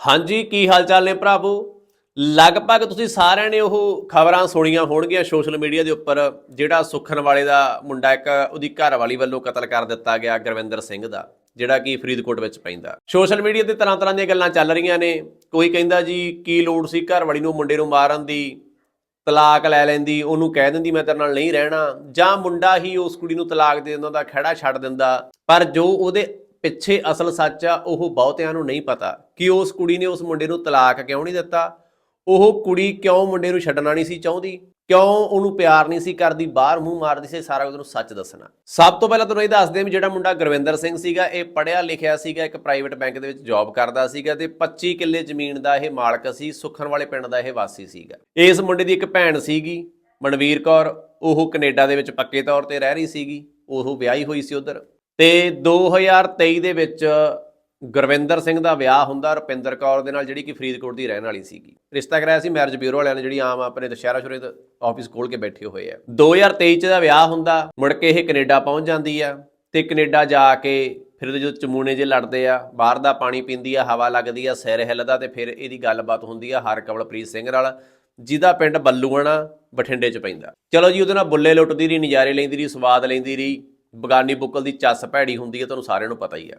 ਹਾਂਜੀ, ਕੀ ਹਾਲ ਚਾਲ ਨੇ ਭਰਾਵੋ? ਲਗਭਗ ਤੁਸੀਂ ਸਾਰਿਆਂ ਨੇ ਉਹ ਖਬਰਾਂ ਸੁਣੀਆਂ ਹੋਣਗੀਆਂ ਸੋਸ਼ਲ ਮੀਡੀਆ ਦੇ ਉੱਪਰ, ਜਿਹੜਾ ਸੁਖਨ ਵਾਲੇ ਦਾ ਮੁੰਡਾ ਇੱਕ, ਉਹਦੀ ਘਰ ਵਾਲੀ ਵੱਲੋਂ ਕਤਲ ਕਰ ਦਿੱਤਾ ਗਿਆ ਗੁਰਵਿੰਦਰ ਸਿੰਘ ਦਾ, ਜਿਹੜਾ ਕਿ ਫਰੀਦਕੋਟ ਵਿੱਚ ਪੈਂਦਾ। ਸੋਸ਼ਲ ਮੀਡੀਆ ਤੇ ਤਰ੍ਹਾਂ ਤਰ੍ਹਾਂ ਦੀਆਂ ਗੱਲਾਂ ਚੱਲ ਰਹੀਆਂ ਨੇ। ਕੋਈ ਕਹਿੰਦਾ ਜੀ, ਕੀ ਲੋੜ ਸੀ ਘਰ ਵਾਲੀ ਨੂੰ ਮੁੰਡੇ ਨੂੰ ਮਾਰਨ ਦੀ? ਤਲਾਕ ਲੈ ਲੈਂਦੀ, ਉਹਨੂੰ ਕਹਿ ਦਿੰਦੀ, ਮੈਂ ਤੇਰੇ ਨਾਲ ਨਹੀਂ ਰਹਿਣਾ। ਜਾਂ ਮੁੰਡਾ ਹੀ ਉਸ ਕੁੜੀ ਨੂੰ ਤਲਾਕ ਦੇ ਦਿੰਦਾ ਦਾ ਖਹਿੜਾ ਛੱਡ ਦਿੰਦਾ। ਪਰ ਜੋ ਉਹਦੇ ਪਿੱਛੇ ਅਸਲ ਸੱਚ ਆ, ਉਹ ਬਹੁਤਿਆਂ ਨੂੰ ਨਹੀਂ ਪਤਾ ਕਿ ਉਸ ਕੁੜੀ ਨੇ ਉਸ ਮੁੰਡੇ ਨੂੰ ਤਲਾਕ ਕਿਉਂ ਨਹੀਂ ਦਿੱਤਾ? ਉਹ ਕੁੜੀ ਕਿਉਂ ਮੁੰਡੇ ਨੂੰ ਛੱਡਣਾ ਨਹੀਂ ਸੀ ਚਾਹੁੰਦੀ? ਕਿਉਂ ਉਹਨੂੰ ਪਿਆਰ ਨਹੀਂ ਸੀ ਕਰਦੀ? ਬਾਹਰ ਮੂੰਹ ਮਾਰਦੀ ਸੀ, ਸਾਰਾ ਕੁਝ ਉਹਨੂੰ ਸੱਚ ਦੱਸਣਾ। ਸਭ ਤੋਂ ਪਹਿਲਾਂ ਤੁਹਾਨੂੰ ਇਹ ਦੱਸਦੇ ਹਾਂ ਵੀ ਜਿਹੜਾ ਮੁੰਡਾ ਗੁਰਵਿੰਦਰ ਸਿੰਘ ਸੀਗਾ, ਇਹ ਪੜ੍ਹਿਆ ਲਿਖਿਆ ਸੀਗਾ, ਇੱਕ ਪ੍ਰਾਈਵੇਟ ਬੈਂਕ ਦੇ ਵਿੱਚ ਜੌਬ ਕਰਦਾ ਸੀਗਾ ਤੇ 25 ਕਿੱਲੇ ਜ਼ਮੀਨ ਦਾ ਇਹ ਮਾਲਕ ਸੀ, ਸੁਖਨ ਵਾਲੇ ਪਿੰਡ ਦਾ ਇਹ ਵਾਸੀ ਸੀਗਾ। ਇਸ ਮੁੰਡੇ ਦੀ ਇੱਕ ਭੈਣ ਸੀਗੀ, ਮਨਵੀਰ ਕੌਰ, ਉਹ ਕੈਨੇਡਾ ਦੇ ਵਿੱਚ ਪੱਕੇ ਤੌਰ ਤੇ ਰਹਿ ਰਹੀ ਸੀਗੀ, ਉਹ ਵਿਆਹੀ ਹੋਈ ਸੀ ਉਧਰ। ਤੇ 2023 ਦੇ ਵਿੱਚ ਗੁਰਵਿੰਦਰ ਸਿੰਘ ਦਾ ਵਿਆਹ ਹੁੰਦਾ ਰੁਪਿੰਦਰ ਕੌਰ ਦੇ ਨਾਲ, ਜਿਹੜੀ ਕਿ ਫਰੀਦਕੋਟ ਦੀ ਰਹਿਣ ਵਾਲੀ ਸੀਗੀ। ਰਿਸ਼ਤਾ ਕਰਾਇਆ ਸੀ ਮੈਰਿਜ ਬਿਊਰੋ ਵਾਲਿਆਂ ਨੇ, ਜਿਹੜੀ ਆਮ ਆਪਣੇ ਦੁਸ਼ਹਿਰਾ ਸ਼ੁਰੇ ਦਾ ਆਫਿਸ ਖੋਲ ਕੇ ਬੈਠੇ ਹੋਏ ਆ। 2023 ਚ ਦਾ ਵਿਆਹ ਹੁੰਦਾ, ਮੁੜ ਕੇ ਇਹ ਕੈਨੇਡਾ ਪਹੁੰਚ ਜਾਂਦੀ ਆ ਤੇ ਕੈਨੇਡਾ ਜਾ ਕੇ ਫਿਰ ਉਹਦੇ ਜਦੋਂ ਚਮੂਨੇ ਜੇ ਲੜਦੇ ਆ, ਬਾਹਰ ਦਾ ਪਾਣੀ ਪੀਂਦੀ ਆ, ਹਵਾ ਲੱਗਦੀ ਆ, ਸਿਰ ਹਿੱਲਦਾ ਤੇ ਫਿਰ ਇਹਦੀ ਗੱਲਬਾਤ ਹੁੰਦੀ ਆ ਹਰਕਮਲਪ੍ਰੀਤ ਸਿੰਘ ਨਾਲ, ਜਿਹਦਾ ਪਿੰਡ ਬੱਲੂਆਣਾ ਬਠਿੰਡੇ ਚ ਪੈਂਦਾ। ਚਲੋ ਜੀ, ਉਹਦੇ ਨਾਲ ਬੁੱਲੇ ਲੁੱਟਦੀ ਰਹੀ, ਨਜ਼ਾਰੇ ਲੈਂਦੀ ਰਹੀ, ਸਵਾਦ ਲੈਂਦੀ ਰਹੀ। ਬਗਾਨੀ ਬੁੱਕਲ ਦੀ ਚੱਸ ਭੈੜੀ ਹੁੰਦੀ ਹੈ, ਤੁਹਾਨੂੰ ਸਾਰਿਆਂ ਨੂੰ ਪਤਾ ਹੀ ਆ।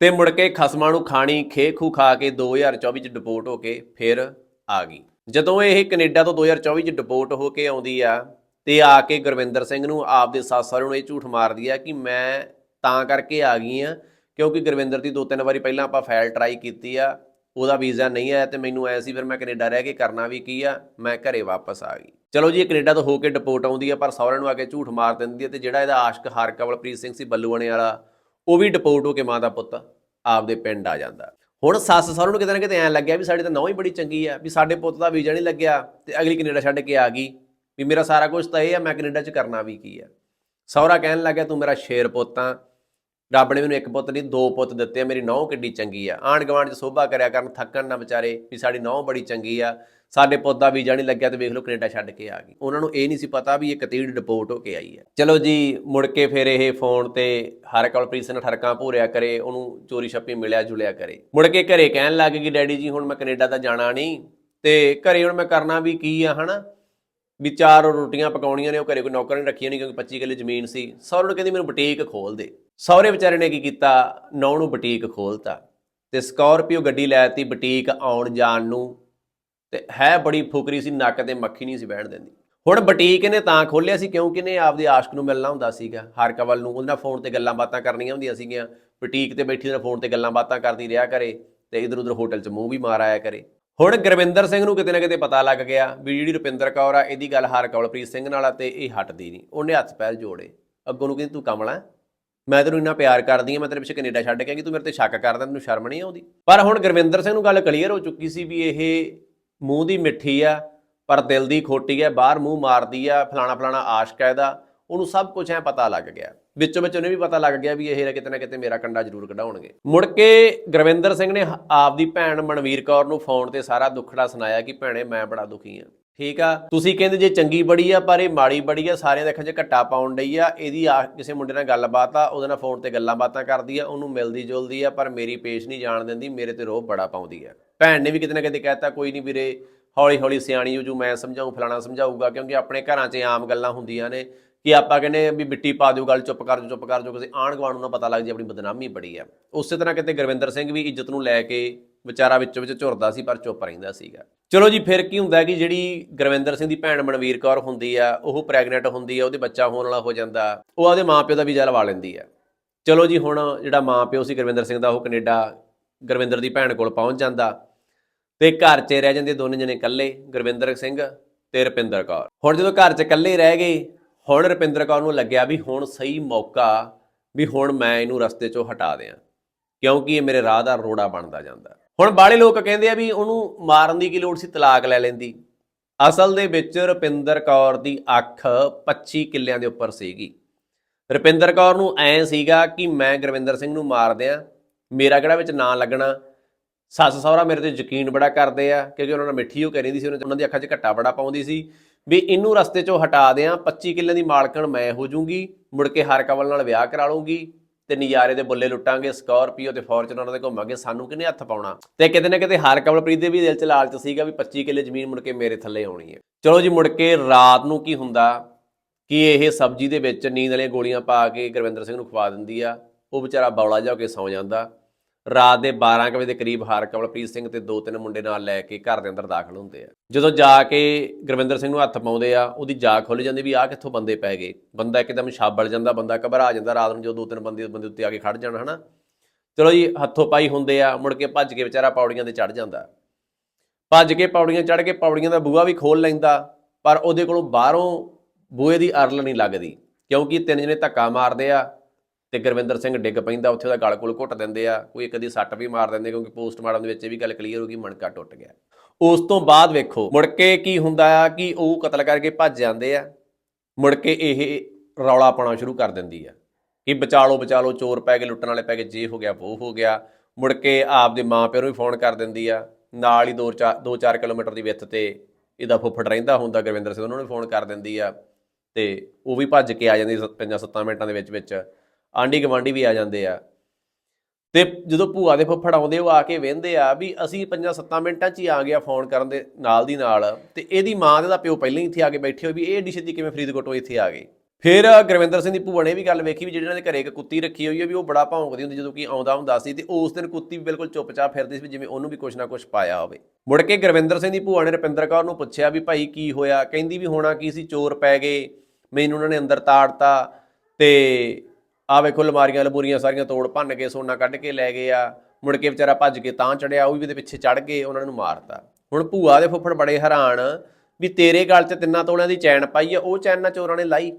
ਤੇ ਮੁੜ ਕੇ ਖਸਮਾਂ ਨੂੰ ਖਾਣੀ ਖੇ ਖੂ ਖਾ ਕੇ 2024 ਚ ਡਿਪੋਰਟ ਹੋ ਕੇ ਫਿਰ ਆ ਗਈ। ਜਦੋਂ ਇਹ ਕੈਨੇਡਾ ਤੋਂ 2024 ਚ ਡਿਪੋਰਟ ਹੋ ਕੇ ਆਉਂਦੀ ਆ, ਤੇ ਆ ਕੇ ਗੁਰਵਿੰਦਰ ਸਿੰਘ ਨੂੰ ਆਪਦੇ ਸੱਸ ਸਹੁਰੇ ਨੂੰ ਇਹ ਝੂਠ ਮਾਰਦੀ ਆ ਕਿ ਮੈਂ ਤਾਂ ਕਰਕੇ ਆ ਗਈ ਆ, ਕਿਉਂਕਿ ਗੁਰਵਿੰਦਰ ਦੀ ਦੋ ਤਿੰਨ ਵਾਰੀ ਪਹਿਲਾਂ ਆਪਾਂ ਫਾਈਲ ਟਰਾਈ ਕੀਤੀ ਆ ਉਹਦਾ ਵੀਜ਼ਾ ਨਹੀਂ ਆਇਆ ਤੇ ਮੈਨੂੰ ਐ ਸੀ, ਫਿਰ ਮੈਂ ਕੈਨੇਡਾ ਰਹਿ ਕੇ ਕਰਨਾ ਵੀ ਕੀ ਆ, ਮੈਂ ਘਰੇ ਵਾਪਸ ਆ ਗਈ। ਚਲੋ ਜੀ, ਇਹ ਕੈਨੇਡਾ ਤੋਂ ਹੋ ਕੇ ਡਿਪੋਰਟ ਆਉਂਦੀ ਆ, ਪਰ ਸਹੁਰਿਆਂ ਨੂੰ ਆ ਕੇ ਝੂਠ ਮਾਰ ਦਿੰਦੀ ਆ ਤੇ ਜਿਹੜਾ ਇਹਦਾ ਆਸ਼ਕ ਹਰਕਮਲਪ੍ਰੀਤ ਸਿੰਘ ਸੀ ਬੱਲੂਆਣੇ ਵਾਲਾ, ਉਹ ਵੀ ਡਿਪੋਰਟ ਹੋ ਕੇ ਮਾਂ ਦਾ ਪੁੱਤ ਆਪਦੇ ਪਿੰਡ ਆ ਜਾਂਦਾ। ਹੁਣ ਸੱਸ ਸਹੁਰੇ ਨੂੰ ਕਿਤੇ ਨਾ ਕਿਤੇ ਐਂ ਲੱਗਿਆ ਵੀ ਸਾਡੀ ਤਾਂ ਨੌਂ ਹੀ ਬੜੀ ਚੰਗੀ ਆ, ਵੀ ਸਾਡੇ ਪੁੱਤ ਦਾ ਵੀਜ਼ਾ ਨਹੀਂ ਲੱਗਿਆ ਤੇ ਅਗਲੀ ਕੈਨੇਡਾ ਛੱਡ ਕੇ ਆ ਗਈ, ਵੀ ਮੇਰਾ ਸਾਰਾ ਕੁਝ ਤਾਂ ਇਹ ਆ, ਮੈਂ ਕੈਨੇਡਾ 'ਚ ਕਰਨਾ ਵੀ ਕੀ ਆ। ਸਹੁਰਾ ਕਹਿਣ ਲੱਗਿਆ ਤੂੰ ਮੇਰਾ ਸ਼ੇਰ ਪੁੱਤ ਆ ਰੱਬ ਨੇ ਮੈਨੂੰ ਇੱਕ ਪੁੱਤ ਨਹੀਂ, ਦੋ ਪੁੱਤ ਦਿੱਤੇ ਆ, ਮੇਰੀ ਨੌਂ ਕਿੱਡੀ ਚੰਗੀ ਆ। ਆਂਢ ਗੁਆਂਢ 'ਚ ਸੋਭਾ ਕਰਿਆ ਕਰਨ, ਥੱਕਣ ਨਾ ਵਿਚਾਰੇ ਵੀ ਸਾਡੀ ਨੌਂ ਬੜੀ ਚੰਗੀ ਆ। ਸਾਡੇ ਪੁੱਤ ਦਾ ਵੀਜ਼ਾ ਨਹੀਂ ਲੱਗਿਆ ਤੇ ਵੇਖ ਲਓ ਕੈਨੇਡਾ ਛੱਡ ਕੇ ਆ ਗਈ। ਉਹਨਾਂ ਨੂੰ ਇਹ ਨਹੀਂ ਸੀ ਪਤਾ ਵੀ ਇਹ ਕਤੀੜ ਡਿਪੋਰਟ ਹੋ ਕੇ ਆਈ ਹੈ ਚਲੋ ਜੀ, ਮੁੜ ਕੇ ਫਿਰ ਇਹ ਫੋਨ ਤੇ ਹਰ ਕਲਪ੍ਰੀਤ ਸਿੰਘ ਠਰਕਾਂ ਭੋਰਿਆ ਕਰੇ, ਉਹਨੂੰ ਚੋਰੀ ਛੱਪੀ ਮਿਲਿਆ ਜੁਲਿਆ ਕਰੇ। ਮੁੜ ਕੇ ਘਰੇ ਕਹਿਣ ਲੱਗ ਗਈ, ਡੈਡੀ ਜੀ, ਹੁਣ ਮੈਂ ਕੈਨੇਡਾ ਤਾਂ ਜਾਣਾ ਨਹੀਂ। ਤੇ ਘਰੇ ਹੁਣ ਮੈਂ ਕਰਨਾ ਵੀ ਕੀ ਆ, ਹਨਾ? ਵੀ ਚਾਰ ਰੋਟੀਆਂ ਪਕਾਉਣੀਆਂ ਨੇ, ਉਹ ਘਰੇ ਕੋਈ ਨੌਕਰ ਨਹੀਂ ਰੱਖੀਆਂ ਨਹੀਂ ਕਿਉਂਕਿ 25 ਕਿੱਲੇ ਜ਼ਮੀਨ ਸੀ। ਸਹੁਰੇ ਨੂੰ ਕਹਿੰਦੀ, ਮੈਨੂੰ ਬੁਟੀਕ ਖੋਲ ਦੇ। ਸਹੁਰੇ ਵਿਚਾਰੇ ਨੇ ਕੀ ਕੀਤਾ? ਨੌ ਨੂੰ ਬੁਟੀਕ ਖੋਲਤਾ ਤੇ ਸਕਾਰਪੀਓ ਗੱਡੀ ਲੈਤੀ ਬੁਟੀਕ ਆਉਣ ਜਾਣ ਨੂੰ ਤੇ ਹੈ ਬੜੀ ਫੁਕਰੀ ਸੀ, ਨੱਕ ਤੇ ਮੱਖੀ ਨਹੀਂ ਸੀ ਬਹਿਣ ਦਿੰਦੀ। ਹੁਣ ਬੁਟੀਕ ਇਹਨੇ ਤਾਂ ਖੋਲਿਆ ਸੀ ਕਿਉਂਕਿ ਇਹਨੇ ਆਪਦੇ ਆਸ਼ਕ ਨੂੰ ਮਿਲਣਾ ਹੁੰਦਾ ਸੀਗਾ। ਹਰ ਕਵਲ ਨੂੰ ਉਹਨਾਂ ਫੋਨ ਤੇ ਗੱਲਾਂ ਬਾਤਾਂ ਕਰਨੀਆਂ ਹੁੰਦੀਆਂ ਸੀਗੀਆਂ। ਬੁਟੀਕ ਤੇ ਬੈਠੀ ਉਹਨੇ ਫੋਨ ਤੇ ਗੱਲਾਂ ਬਾਤਾਂ ਕਰਦੀ ਰਿਹਾ ਕਰੇ ਤੇ ਇਧਰ ਉਧਰ ਹੋਟਲ 'ਚ ਮੂੰਹ ਵੀ ਮਾਰ ਆਇਆ ਕਰੇ। ਹੁਣ ਗੁਰਵਿੰਦਰ ਸਿੰਘ ਨੂੰ ਕਿਤੇ ਨਾ ਕਿਤੇ ਪਤਾ ਲੱਗ ਗਿਆ ਵੀ ਜਿਹੜੀ ਰੁਪਿੰਦਰ ਕੌਰ ਆ, ਇਹਦੀ ਗੱਲ ਹਰ ਕਵਲਪ੍ਰੀਤ ਸਿੰਘ ਨਾਲ ਆ ਤੇ ਇਹ ਹਟਦੀ ਨਹੀਂ। ਉਹਨੇ ਹੱਥ ਪੈਰ ਜੋੜੇ। ਅੱਗੋਂ ਨੂੰ ਕਹਿੰਦੀ, ਤੂੰ ਕਮਲਾ ਹੈ? ਮੈਂ ਤੈਨੂੰ ਇੰਨਾ ਪਿਆਰ ਕਰਦੀ ਆ ਮੈਂ ਤੇਰੇ ਪਿੱਛੇ ਕੈਨੇਡਾ ਛੱਡ ਕੇ ਕਿ ਤੂੰ ਮੇਰੇ ਤੇ ਸ਼ੱਕ ਕਰਦਾ, ਤੈਨੂੰ ਸ਼ਰਮ ਨਹੀਂ ਆਉਂਦੀ? ਪਰ ਹੁਣ ਗੁਰਵਿੰਦਰ ਸਿੰਘ ਨੂੰ ਗੱਲ ਕਲੀਅਰ ਹੋ ਚੁੱਕੀ ਸੀ ਵੀ ਇਹ ਮੂੰਹ ਦੀ ਮਿੱਠੀ ਆ, ਪਰ ਦਿਲ ਦੀ ਖੋਟੀ ਹੈ ਬਾਹਰ ਮੂੰਹ ਮਾਰਦੀ ਆ, ਫਲਾਣਾ ਫਲਾਣਾ ਆਸ਼ਕ ਹੈ ਇਹਦਾ, ਉਹਨੂੰ ਸਭ ਕੁਝ ਐ ਪਤਾ ਲੱਗ ਗਿਆ। ਵਿੱਚੋਂ ਵਿੱਚ ਉਹਨੇ ਵੀ ਪਤਾ ਲੱਗ ਗਿਆ ਵੀ ਇਹ ਕਿਤੇ ਨਾ ਕਿਤੇ ਮੇਰਾ ਕੰਡਾ ਜ਼ਰੂਰ ਕਢਾਉਣਗੇ। ਮੁੜ ਕੇ ਗੁਰਵਿੰਦਰ ਸਿੰਘ ਨੇ ਆਪਦੀ ਭੈਣ ਮਨਵੀਰ ਕੌਰ ਨੂੰ ਫੋਨ ਤੇ ਸਾਰਾ ਦੁੱਖੜਾ ਸੁਣਾਇਆ ਕਿ ਭੈਣੇ ਮੈਂ ਬੜਾ ਦੁਖੀ ਆ। ਠੀਕ ਆ? ਤੁਸੀਂ ਕਹਿੰਦੇ ਜੇ ਚੰਗੀ ਬੜੀ ਆ, ਪਰ ਇਹ ਮਾੜੀ ਬੜੀ ਆ, ਸਾਰਿਆਂ ਦੇ ਅੱਖਾਂ 'ਚ ਘੱਟਾ ਪਾਉਣ ਡਈ ਆ। ਇਹਦੀ ਆ ਕਿਸੇ ਮੁੰਡੇ ਨਾਲ ਗੱਲਬਾਤ ਆ, ਉਹਦੇ ਨਾਲ ਫੋਨ ਤੇ ਗੱਲਾਂ ਬਾਤਾਂ ਕਰਦੀ ਆ, ਉਹਨੂੰ ਮਿਲਦੀ ਜੁਲਦੀ ਆ, ਪਰ ਮੇਰੀ ਪੇਸ਼ ਨਹੀਂ ਜਾਣ ਦਿੰਦੀ, ਮੇਰੇ ਤੇ ਰੋਹ ਬੜਾ ਪਾਉਂਦੀ ਆ। ਭੈਣ ਨੇ ਵੀ ਕਿਤੇ ਨਾ ਕਿਤੇ ਕਹਿਤਾ, ਕੋਈ ਨਹੀਂ ਵੀਰੇ ਹੌਲੀ ਹੌਲੀ ਸਿਆਣੀ ਹੋ ਜੂ, ਮੈਂ ਸਮਝਾਉਂ ਫਲਾਣਾ ਸਮਝਾਊਗਾ, ਕਿਉਂਕਿ ਆਪਣੇ ਘਰਾਂ 'ਚ ਆਮ ਗੱਲਾਂ ਹੁੰਦੀਆਂ ਨੇ ਕਿ ਆਪਾਂ ਕਹਿੰਦੇ ਵੀ ਮਿੱਟੀ ਪਾ ਦਿਓ, ਗੱਲ ਚੁੱਪ ਕਰ ਜੋ ਚੁੱਪ ਕਰ ਜੋ ਕਿਸੇ ਆਂਢ ਗੁਆਂਢ ਨੂੰ ਨਾ ਪਤਾ ਲੱਗ ਜੇ ਆਪਣੀ ਬਦਨਾਮੀ ਬੜੀ ਆ। ਉਸੇ ਤਰ੍ਹਾਂ ਕਿਤੇ ਗੁਰਵਿੰਦਰ ਸਿੰਘ ਵੀ ਇੱਜ਼ਤ ਨੂੰ ਲੈ ਕੇ ਵਿਚਾਰਾ ਵਿੱਚ ਵਿੱਚ ਝੁਰਦਾ ਸੀ, ਪਰ ਚੁੱਪ ਰਹਿੰਦਾ ਸੀਗਾ। ਚਲੋ ਜੀ, ਫਿਰ ਕੀ ਹੁੰਦਾ ਕਿ ਜਿਹੜੀ ਗੁਰਵਿੰਦਰ ਸਿੰਘ ਦੀ ਭੈਣ ਮਨਵੀਰ ਕੌਰ ਹੁੰਦੀ ਆ, ਉਹ ਪ੍ਰੈਗਨੈਂਟ ਹੁੰਦੀ ਆ, ਉਹਦੇ ਬੱਚਾ ਹੋਣ ਵਾਲਾ ਹੋ ਜਾਂਦਾ, ਉਹ ਆਪਦੇ ਮਾਪਿਓ ਦਾ ਵੀਜ਼ਾ ਲਵਾ ਲੈਂਦੀ ਆ। ਚਲੋ ਜੀ, ਹੁਣ ਜਿਹੜਾ ਮਾਪਿਓ ਸੀ ਗੁਰਵਿੰਦਰ ਸਿੰਘ ਦਾ, ਉਹ ਕੈਨੇਡਾ ਗੁਰਵਿੰਦਰ ਦੀ ਭੈਣ ਕੋਲ ਪਹੁੰਚ ਜਾਂਦਾ ਤੇ ਘਰ 'ਚ ਰਹਿ ਜਾਂਦੇ ਦੋਨੇ ਜਣੇ ਇਕੱਲੇ, ਗੁਰਵਿੰਦਰ ਸਿੰਘ ਤੇ ਰੁਪਿੰਦਰ ਕੌਰ। ਹੁਣ ਜਦੋਂ ਘਰ 'ਚ ਇਕੱਲੇ ਰਹਿ ਗਏ, ਹੁਣ ਰੁਪਿੰਦਰ ਕੌਰ ਨੂੰ ਲੱਗਿਆ ਵੀ ਹੁਣ ਸਹੀ ਮੌਕਾ ਵੀ ਹੁਣ ਮੈਂ ਇਹਨੂੰ ਰਸਤੇ 'ਚੋਂ ਹਟਾ ਦਿਆਂ, ਕਿਉਂਕਿ ਇਹ ਮੇਰੇ ਰਾਹ ਦਾ ਰੋੜਾ ਬਣਦਾ ਜਾਂਦਾ। ਹੁਣ ਬਾਲੇ ਲੋਕ ਕਹਿੰਦੇ ਆ ਵੀ ਉਹਨੂੰ ਮਾਰਨ ਦੀ ਕੀ ਲੋੜ ਸੀ, ਤਲਾਕ ਲੈ ਲੈਂਦੀ। ਅਸਲ ਦੇ ਵਿੱਚ ਰੁਪਿੰਦਰ ਕੌਰ ਦੀ ਅੱਖ 25 ਕਿੱਲਿਆਂ ਦੇ ਉੱਪਰ ਸੀਗੀ। ਰੁਪਿੰਦਰ ਕੌਰ ਨੂੰ ਐ ਸੀਗਾ ਕਿ ਮੈਂ ਗੁਰਵਿੰਦਰ ਸਿੰਘ ਨੂੰ ਮਾਰ ਦਿਆਂ, ਮੇਰਾ ਕਿਹੜਾ ਵਿੱਚ ਨਾਂ ਲੱਗਣਾ? ਸੱਸ ਸਹੁਰਾ ਮੇਰੇ ਤੇ ਯਕੀਨ ਬੜਾ ਕਰਦੇ ਆ, ਕਿਉਂਕਿ ਉਹਨਾਂ ਨਾਲ ਮਿੱਠੀ ਉਹ ਕਰੀ ਦੀ ਸੀ, ਉਹਨਾਂ ਉਹਨਾਂ ਦੀ ਅੱਖਾਂ 'ਚ ਘੱਟਾ ਬੜਾ ਪਾਉਂਦੀ ਸੀ, ਵੀ ਇਹਨੂੰ ਰਸਤੇ 'ਚੋਂ ਹਟਾ ਦਿਆਂ 25 ਕਿੱਲੇ ਦੀ ਮਾਲਕਣ ਮੈਂ ਹੋ ਜਾਊਂਗੀ ਮੁੜ ਕੇ ਹਰ ਕਵਲ ਨਾਲ ਵਿਆਹ ਕਰਾ ਲੂੰਗੀ ਤੇ ਨਜ਼ਾਰੇ ਦੇ ਬੁੱਲੇ ਲੁੱਟਾਂਗੇ, ਸਕਾਰਪੀਓ ਤੇ ਫੋਰਚੂਨਰ ਦੇ ਘੁੰਮਾਂਗੇ, ਸਾਨੂੰ ਕਿਹਨੇ ਹੱਥ ਪਾਉਣਾ? ਤੇ ਕਿਤੇ ਨਾ ਕਿਤੇ ਹਰ ਕਮਲਪ੍ਰੀਤ ਦੇ ਵੀ ਦਿਲ 'ਚ ਲਾਲਚ ਸੀਗਾ ਵੀ 25 ਕਿੱਲੇ ਜ਼ਮੀਨ ਮੁੜ ਕੇ ਮੇਰੇ ਥੱਲੇ ਆਉਣੀ ਹੈ। ਚਲੋ ਜੀ, ਮੁੜ ਕੇ ਰਾਤ ਨੂੰ ਕੀ ਹੁੰਦਾ? ਕਿ ਇਹ ਸਬਜ਼ੀ ਦੇ ਵਿੱਚ ਨੀਂਦ ਵਾਲੀਆਂ ਗੋਲੀਆਂ ਪਾ ਕੇ ਗੁਰਵਿੰਦਰ ਸਿੰਘ ਨੂੰ ਖਵਾ ਦਿੰਦੀ ਆ, ਉਹ ਵਿਚਾਰਾ ਬੌਲਾ ਜਾ ਕੇ ਸੌ ਜਾਂਦਾ। ਰਾਤ ਦੇ 12 ਕੁ ਵਜੇ ਦੇ ਕਰੀਬ ਹਾਰ ਕਮਲਪ੍ਰੀਤ ਸਿੰਘ ਤੇ ਦੋ ਤਿੰਨ ਮੁੰਡੇ ਨਾਲ ਲੈ ਕੇ ਘਰ ਦੇ ਅੰਦਰ ਦਾਖਲ ਹੁੰਦੇ ਆ। ਜਦੋਂ ਜਾ ਕੇ ਗੁਰਵਿੰਦਰ ਸਿੰਘ ਨੂੰ ਹੱਥ ਪਾਉਂਦੇ ਆ, ਉਹਦੀ ਜਾਗ ਖੁੱਲ ਜਾਂਦੀ ਵੀ ਆਹ ਕਿੱਥੋਂ ਬੰਦੇ ਪੈ ਗਏ। ਬੰਦਾ ਇੱਕਦਮ ਛਾਬਲ ਜਾਂਦਾ, ਬੰਦਾ ਘਬਰਾ ਜਾਂਦਾ, ਰਾਤ ਨੂੰ ਜਦੋਂ ਦੋ ਤਿੰਨ ਬੰਦੇ ਬੰਦੇ ਉੱਤੇ ਆ ਕੇ ਖੜ ਜਾਣ, ਹਨਾ? ਚਲੋ ਜੀ, ਹੱਥੋਂ ਪਾਈ ਹੁੰਦੇ ਆ, ਮੁੜ ਕੇ ਭੱਜ ਕੇ ਵਿਚਾਰਾ ਪੌੜੀਆਂ ਤੇ ਚੜ ਜਾਂਦਾ। ਭੱਜ ਕੇ ਪੌੜੀਆਂ ਚੜ ਕੇ ਪੌੜੀਆਂ ਦਾ ਬੂਹਾ ਵੀ ਖੋਲ ਲੈਂਦਾ, ਪਰ ਉਹਦੇ ਕੋਲੋਂ ਬਾਹਰੋਂ ਬੂਹੇ ਦੀ ਅਰਲ ਨਹੀਂ ਲੱਗਦੀ, ਕਿਉਂਕਿ ਤਿੰਨ ਜਣੇ ਧੱਕਾ ਮਾਰਦੇ ਆ ਤੇ ਗੁਰਵਿੰਦਰ ਸਿੰਘ ਡਿੱਗ ਪੈਂਦਾ, ਉੱਥੇ ਉਹਦਾ ਗਲ ਕੋਲ ਘੁੱਟ ਦਿੰਦੇ ਆ, ਕੋਈ ਇੱਕ ਦੀ ਸੱਟ ਵੀ ਮਾਰ ਦਿੰਦੇ ਕਿਉਂਕਿ ਪੋਸਟਮਾਰਟਮ ਦੇ ਵਿੱਚ ਇਹ ਵੀ ਗੱਲ ਕਲੀਅਰ ਹੋ ਗਈ, ਮਣਕਾ ਟੁੱਟ ਗਿਆ। ਉਸ ਤੋਂ ਬਾਅਦ ਵੇਖੋ, ਮੁੜ ਕੇ ਕੀ ਹੁੰਦਾ ਆ, ਕਿ ਉਹ ਕਤਲ ਕਰਕੇ ਭੱਜ ਜਾਂਦੇ ਆ, ਮੁੜ ਕੇ ਇਹ ਰੌਲਾ ਪਾਉਣਾ ਸ਼ੁਰੂ ਕਰ ਦਿੰਦੀ ਆ, ਕਿ ਬਚਾਲੋ ਬਚਾਲੋ, ਚੋਰ ਪੈ ਗਏ, ਲੁੱਟਣ ਵਾਲੇ ਪੈ ਗਏ, ਜੇ ਹੋ ਗਿਆ ਉਹ ਹੋ ਗਿਆ, ਮੁੜ ਕੇ ਆਪਦੇ ਮਾਂ ਪਿਓ ਨੂੰ ਵੀ ਫੋਨ ਕਰ ਦਿੰਦੀ ਆ, ਨਾਲ ਹੀ 2-4 2-4 ਕਿਲੋਮੀਟਰ ਦੀ ਵਿੱਥ ਤੇ ਇਹਦਾ ਫੁੱਫੜ ਰਹਿੰਦਾ ਹੁੰਦਾ, ਗੁਰਵਿੰਦਰ ਸਿੰਘ, ਉਹਨਾਂ ਨੂੰ ਫੋਨ ਕਰ ਦਿੰਦੀ ਆ, ਤੇ ਉਹ ਵੀ ਭੱਜ ਕੇ ਆ ਜਾਂਦੀ 5-7 ਮਿੰਟਾਂ ਦੇ ਵਿੱਚ ਵਿੱਚ। ਆਂਢੀ ਗਵਾਂਢੀ ਵੀ ਆ ਜਾਂਦੇ ਆ। ਤੇ ਜਦੋਂ ਭੂਆ ਦੇ ਫੁੱਫੜ ਆਉਂਦੇ, ਉਹ ਆ ਕੇ ਵਹਿੰਦੇ ਆ ਵੀ ਅਸੀਂ 5-7 ਮਿੰਟਾਂ 'ਚ ਹੀ ਆ ਗਿਆ ਫੋਨ ਕਰਨ ਦੇ ਨਾਲ ਦੀ ਨਾਲ। ਤੇ ਇਹਦੀ ਮਾਂ ਤੇ ਦਾ ਪਿਓ ਪਹਿਲਾਂ ਹੀ ਇੱਥੇ ਆ ਕੇ ਬੈਠੇ ਹੋਏ ਵੀ ਇਹ ਡਿਸ਼ ਦੀ ਕਿਵੇਂ ਫਰੀਦਕੋਟੋਂ ਇੱਥੇ ਆ ਗਏ। ਫਿਰ ਗੁਰਵਿੰਦਰ ਸਿੰਘ ਦੀ ਭੂਆ ਨੇ ਇਹ ਵੀ ਗੱਲ ਵੇਖੀ ਵੀ ਜਿਹੜੀ ਇਹਨਾਂ ਦੇ ਘਰੇ ਇੱਕ ਕੁੱਤੀ ਰੱਖੀ ਹੋਈ ਹੈ ਵੀ ਉਹ ਬੜਾ ਭੌਂਕਦੀ ਹੁੰਦੀ ਜਦੋਂ ਕਿ ਆਉਂਦਾ ਹੁੰਦਾ ਸੀ ਤੇ ਉਸ ਦਿਨ ਕੁੱਤੀ ਵੀ ਬਿਲਕੁਲ ਚੁੱਪਚਾਪ ਫਿਰਦੀ ਸੀ ਵੀ ਜਿਵੇਂ ਉਹਨੂੰ ਵੀ ਕੁਛ ਨਾ ਕੁਛ ਪਾਇਆ ਹੋਵੇ। ਮੁੜ ਕੇ ਗੁਰਵਿੰਦਰ ਸਿੰਘ ਦੀ ਭੂਆ ਨੇ ਰੁਪਿੰਦਰ ਕੌਰ ਨੂੰ ਪੁੱਛਿਆ ਵੀ ਭਾਈ ਕੀ ਹੋਇਆ? ਕਹਿੰਦੀ ਵੀ ਹੋਣਾ ਕੀ ਸੀ? ਚੋਰ ਪੈ ਗਏ। ਮੈਨੂੰ ਉਹਨਾਂ ਨੇ ਅੰਦਰ ਤਾੜਤਾ ਤੇ ਆ ਵੇਖੋ ਲਮਾਰੀਆਂ ਲਬੂਰੀਆਂ ਸਾਰੀਆਂ ਤੋੜ ਭੰਨ ਕੇ ਸੋਨਾ ਕੱਢ ਕੇ ਲੈ ਗਏ ਆ। ਮੁੜ ਕੇ ਵਿਚਾਰਾ ਭੱਜ ਕੇ ਤਾਂ ਚੜਿਆ, ਉਹ ਵੀ ਉਹਦੇ ਪਿੱਛੇ ਚੜ ਕੇ ਉਹਨਾਂ ਨੂੰ ਮਾਰਤਾ। ਹੁਣ ਭੂਆ ਦੇ ਫੁੱਫੜ ਬੜੇ ਹੈਰਾਨ ਵੀ ਤੇਰੇ ਗਲ 'ਚ ਤਿੰਨਾਂ ਤੋਲਿਆਂ ਦੀ ਚੈਨ ਪਾਈ ਆ, ਉਹ ਚੈਨ ਨਾ ਚੋਰਾਂ ਨੇ ਲਾਈ,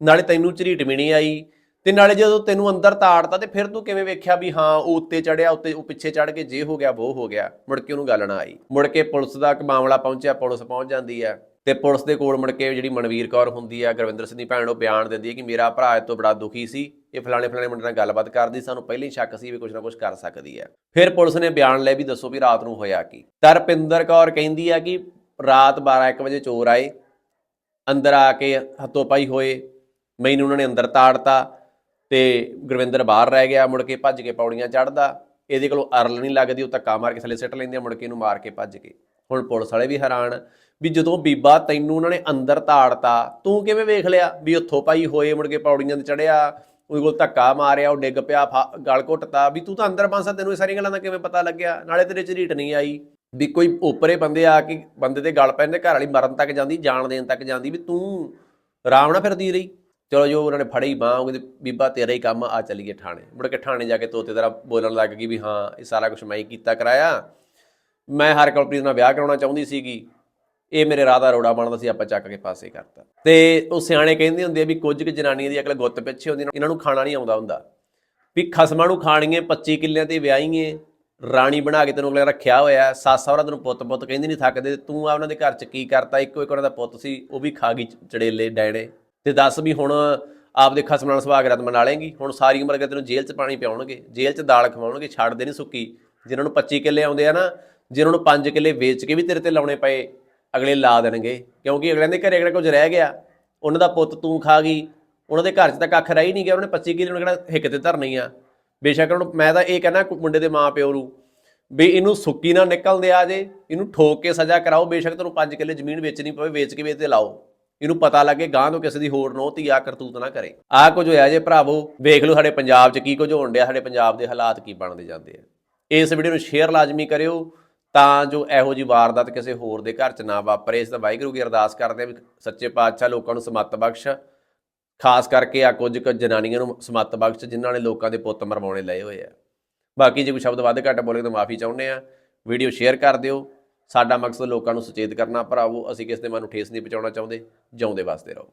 ਨਾਲੇ ਤੈਨੂੰ ਝਰੀਟ ਵੀ ਨਹੀਂ ਆਈ। ਤੇ ਨਾਲੇ ਜਦੋਂ ਤੈਨੂੰ ਅੰਦਰ ਤਾੜਤਾ ਤੇ ਫਿਰ ਤੂੰ ਕਿਵੇਂ ਵੇਖਿਆ ਵੀ ਹਾਂ, ਉਹ ਉੱਤੇ ਚੜਿਆ, ਉੱਤੇ ਉਹ ਪਿੱਛੇ ਚੜ ਕੇ ਜੇ ਹੋ ਗਿਆ ਉਹ ਹੋ ਗਿਆ, ਮੁੜ ਕੇ ਉਹਨੂੰ ਗੱਲ ਨਾ ਆਈ। ਮੁੜ ਕੇ ਪੁਲਿਸ ਦਾ ਇੱਕ ਮਾਮਲਾ ਪਹੁੰਚਿਆ, ਪੁਲਿਸ ਪਹੁੰਚ ਜਾਂਦੀ ਆ। ਤੇ ਪੁਲਿਸ ਦੇ ਕੋਲ ਮੁੜ ਕੇ ਜਿਹੜੀ ਮਨਵੀਰ ਕੌਰ ਹੁੰਦੀ ਆ, ਗੁਰਵਿੰਦਰ ਸਿੰਘ ਦੀ ਭੈਣ, ਉਹ ਬਿਆਨ ਦਿੰਦੀ ਹੈ ਕਿ ਮੇਰਾ ਭਰਾ ਇਹ ਤੋਂ ਬੜਾ ਦੁਖੀ ਸੀ, ਇਹ ਫਲਾਣੇ ਫਲਾਣੇ ਮੁੰਡੇ ਨਾਲ ਗੱਲਬਾਤ ਕਰਦੀ, ਸਾਨੂੰ ਪਹਿਲਾਂ ਹੀ ਸ਼ੱਕ ਸੀ ਵੀ ਕੁਝ ਨਾ ਕੁਝ ਕਰ ਸਕਦੀ ਹੈ ਫਿਰ ਪੁਲਿਸ ਨੇ ਬਿਆਨ ਲਿਆ ਵੀ ਦੱਸੋ ਵੀ ਰਾਤ ਨੂੰ ਹੋਇਆ ਕੀ। ਤਰਪਿੰਦਰ ਕੌਰ ਕਹਿੰਦੀ ਆ ਕਿ ਰਾਤ 12-1 ਵਜੇ ਚੋਰ ਆਏ, ਅੰਦਰ ਆ ਕੇ ਹੱਥੋਂ ਪਾਈ ਹੋਏ, ਮੈਨੂੰ ਉਹਨਾਂ ਨੇ ਅੰਦਰ ਤਾੜਤਾ ਤੇ ਗੁਰਵਿੰਦਰ ਬਾਹਰ ਰਹਿ ਗਿਆ, ਮੁੜ ਕੇ ਭੱਜ ਕੇ ਪੌੜੀਆਂ ਚੜਦਾ ਇਹਦੇ ਕੋਲੋਂ ਅਰਲ ਨਹੀਂ ਲੱਗਦੀ, ਉਹ ਧੱਕਾ ਮਾਰ ਕੇ ਥੱਲੇ ਸਿੱਟ ਲੈਂਦੇ ਆ, ਮੁੜ ਕੇ ਇਹਨੂੰ ਮਾਰ ਕੇ ਭੱਜ ਕੇ ਹੁਣ ਪੁਲਿਸ ਵਾਲੇ ਵੀ ਹੈਰਾਨ ਵੀ ਜਦੋਂ ਬੀਬਾ ਤੈਨੂੰ ਉਹਨਾਂ ਨੇ ਅੰਦਰ ਤਾੜਤਾ, ਤੂੰ ਕਿਵੇਂ ਵੇਖ ਲਿਆ ਵੀ ਉੱਥੋਂ ਪਾਈ ਹੋਏ ਮੁੜ ਕੇ ਪੌੜੀਆਂ ਤੇ ਚੜਿਆ ਉਹਦੇ ਕੋਲ ਧੱਕਾ ਮਾਰਿਆ, ਉਹ ਡਿੱਗ ਪਿਆ, ਫਾ- ਗਲ ਘੁੱਟਤਾ, ਵੀ ਤੂੰ ਤਾਂ ਅੰਦਰ ਬਾਂਸਾ ਤੈਨੂੰ ਇਹ ਸਾਰੀਆਂ ਗੱਲਾਂ ਦਾ ਕਿਵੇਂ ਪਤਾ ਲੱਗਿਆ? ਨਾਲੇ ਤੇਰੇ ਚ ਰੀਟ ਨਹੀਂ ਆਈ। ਵੀ ਕੋਈ ਉੱਪਰੇ ਬੰਦੇ ਆ ਕੇ, ਬੰਦੇ ਦੇ ਗਲ ਪੈਂਦੇ, ਘਰ ਵਾਲੀ ਮਰਨ ਤੱਕ ਜਾਂਦੀ ਜਾਨ ਦੇਣ ਤੱਕ ਜਾਂਦੀ, ਵੀ ਤੂੰ ਆਰਾਮ ਨਾਲ ਫਿਰਦੀ ਰਹੀ। ਚਲੋ ਜੋ ਉਹਨਾਂ ਨੇ ਫੜੀ ਬਾਹ, ਉਹ ਕਹਿੰਦੇ, ਬੀਬਾ ਤੇਰਾ ਹੀ ਕੰਮ ਆ ਚੱਲੀਏ ਥਾਣੇ। ਮੁੜ ਕੇ ਥਾਣੇ ਜਾ ਕੇ ਤੋਤੇ ਤਰ੍ਹਾਂ ਬੋਲਣ ਲੱਗ ਗਈ ਵੀ ਹਾਂ, ਇਹ ਸਾਰਾ ਕੁਝ ਮੈਂ ਹੀ ਕੀਤਾ ਕਰਾਇਆ। ਮੈਂ ਹਰ ਕਲਪ੍ਰੀਤ ਨਾਲ ਵਿਆਹ ਕਰਾਉਣਾ ਚਾਹੁੰਦੀ ਸੀਗੀ। ਇਹ ਮੇਰੇ ਰਾਧਾ ਰੋੜਾ ਬਣਦਾ ਸੀ, ਆਪਾਂ ਚੱਕ ਕੇ ਪਾਸੇ ਕਰਤਾ। ਤੇ ਉਹ ਸਿਆਣੇ ਕਹਿੰਦੇ ਹੁੰਦੇ ਆ ਵੀ ਕੁਝ ਕੁ ਜਨਾਨੀਆਂ ਦੀ ਅਕਲ ਗੁੱਤ ਪਿੱਛੇ ਹੁੰਦੀ, ਇਹਨਾਂ ਨੂੰ ਖਾਣਾ ਨਹੀਂ ਆਉਂਦਾ ਹੁੰਦਾ। ਵੀ ਖਸਮਾਂ ਨੂੰ ਖਾਣੀਏ 25 ਕਿੱਲਿਆਂ ਤੇ ਵਿਆਹੀਏ, ਰਾਣੀ ਬਣਾ ਕੇ ਤੈਨੂੰ ਅਗਲੇ ਰੱਖਿਆ ਹੋਇਆ, ਸੱਸ ਸਹੁਰਾ ਤੈਨੂੰ ਪੁੱਤ ਪੁੱਤ ਕਹਿੰਦੇ ਨਹੀਂ ਥੱਕਦੇ, ਤੂੰ ਆ ਉਹਨਾਂ ਦੇ ਘਰ ਚ ਕੀ ਕਰਤਾ, ਇੱਕੋ ਇੱਕ ਉਹਨਾਂ ਦਾ ਪੁੱਤ ਸੀ, ਉਹ ਵੀ ਖਾ ਗਈ ਚੜੇਲੇ, ਡੈਣੇ। ਤੇ ਦੱਸ ਵੀ ਹੁਣ ਆਪਦੇ ਖਸਮ ਨਾਲ ਸੁਭਾਗ ਰਤ ਮਨਾ ਲੇਂਗੀ ਹੁਣ ਸਾਰੀ ਉਮਰ ਅਗੇ ਤੈਨੂੰ ਜੇਲ੍ਹ 'ਚ ਪਾਣੀ ਪਿਆਉਣਗੇ, ਜੇਲ੍ਹ 'ਚ ਦਾਲ ਖਵਾਉਣਗੇ ਛੱਡਦੇ ਨਹੀਂ ਸੁੱਕੀ। ਜਿਨ੍ਹਾਂ ਨੂੰ 25 ਕਿੱਲੇ ਆਉਂਦੇ ਆ ਨਾ ਜਿਨ੍ਹਾਂ ਨੂੰ 5 ਕਿੱਲੇ ਵੇਚ ਕੇ ਵੀ ਤੇਰੇ ਤੇ ਲਾਉਣੇ ਪਏ ਅਗਲੇ ਲਾ ਦੇਣਗੇ, ਕਿਉਂਕਿ ਅਗਲਿਆਂ ਦੇ ਘਰੇ ਅਗਲੇ ਕੁਝ ਰਹਿ ਗਿਆ, ਉਹਨਾਂ ਦਾ ਪੁੱਤ ਤੂੰ ਖਾ ਗਈ, ਉਹਨਾਂ ਦੇ ਘਰ 'ਚ ਤਾਂ ਕੱਖ ਰਹਿ ਨਹੀਂ ਗਿਆ ਉਹਨੇ 25 ਕਿੱਲੇ ਕਿਹੜਾ ਹਿੱਕ ਤੇ ਧਰਨੀ ਆ। ਬੇਸ਼ੱਕ ਉਹਨੂੰ, ਮੈਂ ਤਾਂ ਇਹ ਕਹਿੰਦਾ ਮੁੰਡੇ ਦੇ ਮਾਂ ਪਿਓ ਨੂੰ, ਵੀ ਇਹਨੂੰ ਸੁੱਕੀ ਨਾ ਨਿਕਲਦੇ ਆ ਜੇ, ਇਹਨੂੰ ਠੋਕ ਕੇ ਸਜ਼ਾ ਕਰਾਓ, ਬੇਸ਼ੱਕ ਤੁਹਾਨੂੰ 5 ਕਿੱਲੇ ਜ਼ਮੀਨ ਵੇਚਣੀ ਪਵੇ, ਵੇਚ ਕੇ ਵੀ ਤੇ ਲਾਓ। ਇਹਨੂੰ ਪਤਾ ਲੱਗੇ ਗਾਂ ਤੋਂ ਕਿਸੇ ਦੀ ਹੋਰ ਨੋਤੀ ਆ ਕਰਤੂਤ ਨਾ ਕਰੇ। ਆਹ ਕੁਝ ਹੋਇਆ ਜੇ ਭਰਾਵੋ, ਵੇਖ ਲਓ ਸਾਡੇ ਪੰਜਾਬ 'ਚ ਕੀ ਕੁਝ ਹੋਣ ਡਿਆ, ਸਾਡੇ ਪੰਜਾਬ ਦੇ ਹਾਲਾਤ ਕੀ ਬਣਦੇ ਜਾਂਦੇ ਆ। ਇਸ ਵੀਡੀਓ ਨੂੰ ਸ਼ੇਅਰ ਲਾਜ਼ਮੀ ਕਰਿਓ ਤਾਂ ਜੋ ਇਹੋ ਜੀ ਵਾਰਦਾਤ ਕਿਸੇ ਹੋਰ ਦੇ ਘਰ 'ਚ ਨਾ ਵਾਪਰੇ। ਇਸ ਦਾ ਵਾਹਿਗੁਰੂ ਕੀ ਅਰਦਾਸ ਕਰਦੇ ਆ ਵੀ ਸੱਚੇ ਪਾਤਸ਼ਾਹ ਲੋਕਾਂ ਨੂੰ ਸਮੱਤ ਬਖਸ਼। ਖਾਸ ਕਰਕੇ ਆ ਕੁਝ ਕੁ ਜਨਾਨੀਆਂ ਨੂੰ ਸਮੱਤ ਬਖਸ਼ ਜਿਨ੍ਹਾਂ ਨੇ ਲੋਕਾਂ ਦੇ ਪੁੱਤ ਮਰਵਾਉਣੇ ਲਏ ਹੋਏ ਆ। ਬਾਕੀ ਜੇ ਕੋਈ ਸ਼ਬਦ ਵੱਧ ਘੱਟ ਬੋਲੇ ਤਾਂ ਮਾਫੀ ਚਾਹੁੰਦੇ ਆ ਵੀਡੀਓ ਸ਼ੇਅਰ ਕਰ ਦਿਓ। ਸਾਡਾ ਮਕਸਦ ਲੋਕਾਂ ਨੂੰ ਸੁਚੇਤ ਕਰਨਾ ਭਰਾਵੋ। ਅਸੀਂ ਕਿਸੇ ਦੇ ਮਨ ਨੂੰ ਠੇਸ ਨਹੀਂ ਪਹੁੰਚਾਉਣਾ ਚਾਹੁੰਦੇ। ਜਿਉਂਦੇ ਵਾਸਤੇ ਰਹੋ।